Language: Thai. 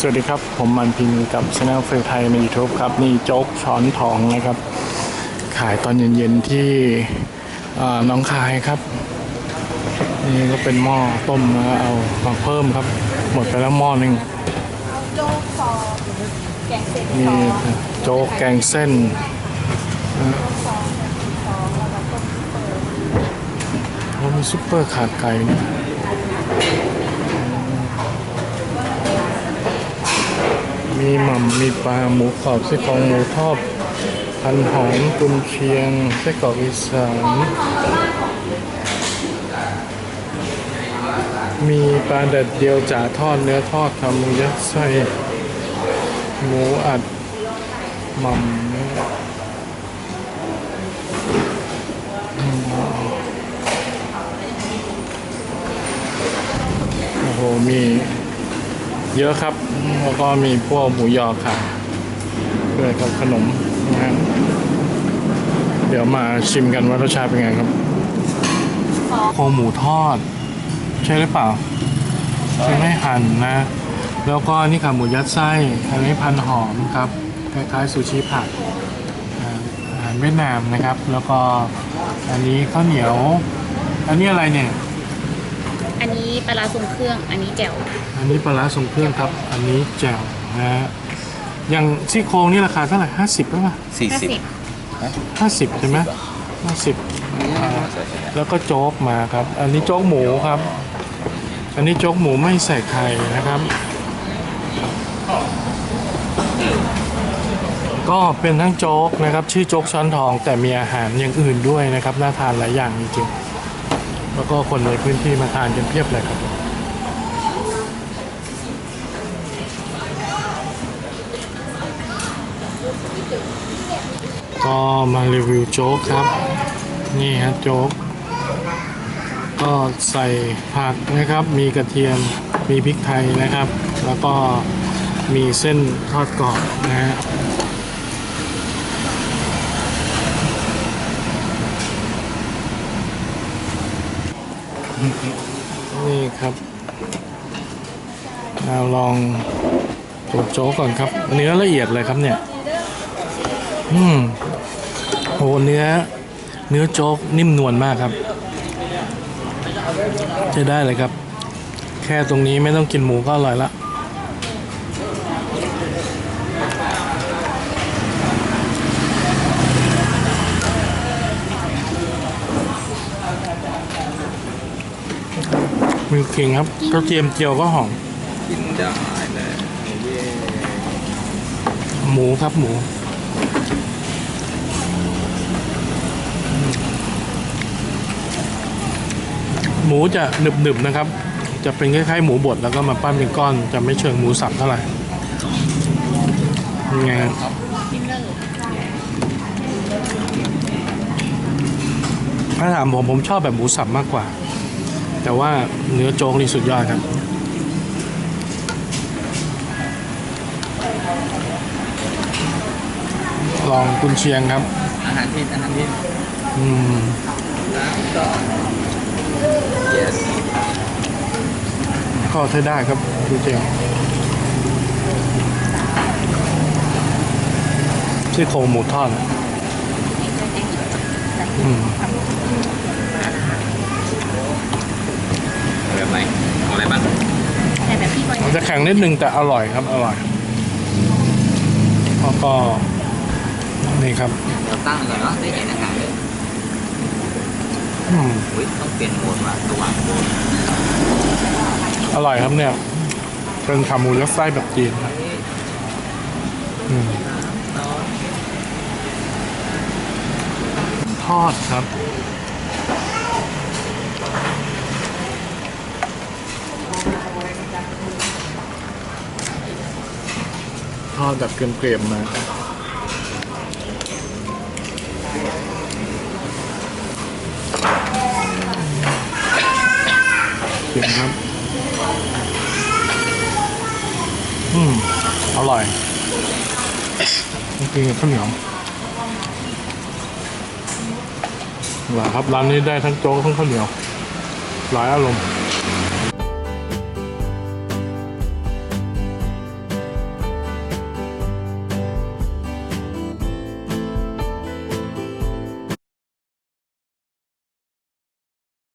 สวัสดีครับ ผมมันพิงกับช anel เฟรไทยใน YouTube ครับ นี่โจ๊กช้อนทองนะครับ ขายตอนเย็นๆที่น้องคายครับ นี่ก็เป็นหม้อต้มแล้วเอามาเพิ่มครับ หมดไปแล้วหม้อหนึ่งนี่โจ๊กแกงเส้นแล้วก็ต้มเปิดโอ้มีซุปเปอร์ขาดไก่นี่ย มีหม่ำมีปลาหมูกรอบไส้กรองหมูทอดพันหอมกุนเชียงไส้กรอกอีสานมีปลาแดดเดียวจ่าทอดเนื้อทอดทำยัดไส้หมูอัดหม่ำโอ้โหมี เยอะครับ แล้วก็มีพวกหมูยอขายด้วยกับขนมนะฮะเดี๋ยวมาชิมกันว่ารสชาติเป็นไงครับโครงหมูทอด ใช่หรือเปล่าใช่ไม่หั่นนะ แล้วก็นี่ค่ะหมูยัดไส้อันนี้พันหอมครับคล้ายๆซูชิผัดอาหารเวียดนามนะครับ แล้วก็อันนี้ข้าวเหนียว อันนี้อะไรเนี่ย อันนี้ปลาร้าทรงเครื่อง อันนี้แจ่ว อันนี้ปลาร้าทรงเครื่องครับ อันนี้แจ่วนะฮะอย่างซี่โครงนี่ราคาเท่าไหร่ห้าสิบป่ะสี่ห้าสิบสิบห้าสิบใช่ไหมห้าสิบแล้วก็โจ๊กมาครับ อันนี้โจ๊กหมูครับ อันนี้โจ๊กหมูไม่ใส่ไข่นะครับ ก็เป็นทั้งโจ๊กนะครับ ชื่อโจ๊กช้อนทองแต่มีอาหารอย่างอื่นด้วยนะครับน่าทานหลายอย่างจริงๆ แล้วก็คนในพื้นที่มาทานกันเพียบเลยครับก็มารีวิวโจ๊กครับ นี่ฮะโจ๊ก ก็ใส่ผักนะครับ มีกระเทียมมีพริกไทยนะครับ แล้วก็มีเส้นทอดกรอบนะฮะ นี่ครับเราลองตัวโจ๊กก่อนครับ เนื้อละเอียดเลยครับเนี่ย อืมโหเนื้อ เนื้อโจ๊กนิ่มนวลมากครับ จะได้เลยครับ แค่ตรงนี้ไม่ต้องกินหมูก็อร่อยละ มีขิงครับกระเทียมเจียวก็หอมกินได้เลยเย้หมูครับหมู หมูจะหนึบๆนะครับ จะเป็นคล้ายๆหมูบดแล้วก็มาปั้นเป็นก้อน จะไม่เชิงหมูสับเท่าไหร่ยังไงครับกินเลยถ้าถามผมผมชอบแบบหมูสับมากกว่า แต่ว่าเนื้อโจ๊กนี่สุดยอดครับ ลองกุนเชียงครับ อาหารที่อาหารที่อืมก็ yes ก็ใช้ได้ครับกุนเชียงซี่โครงหมูทอดอืม เอาแบบไหนเอาอะไรบ้าง แต่แบบพี่บอย มัน จะแข็งนิดนึงแต่อร่อยครับอร่อยแล้วก็นี่ครับเราตั้งก่อนเนาะได้เห็นอาหารเลยอืมอุ้ยต้องเปลี่ยนโหมดว่ะสว่างโหมดอร่อยครับเนี่ย เป็นขาหมูยัดไส้แบบจีนครับอืมทอดครับ ทอดแบบเกรียมๆมาเค็มครับ อืม อร่อยต้องกินกับข้าวเหนียวหลายครับ ร้านนี้ได้ทั้งโจ๊กทั้งข้าวเหนียว หลายอารมณ์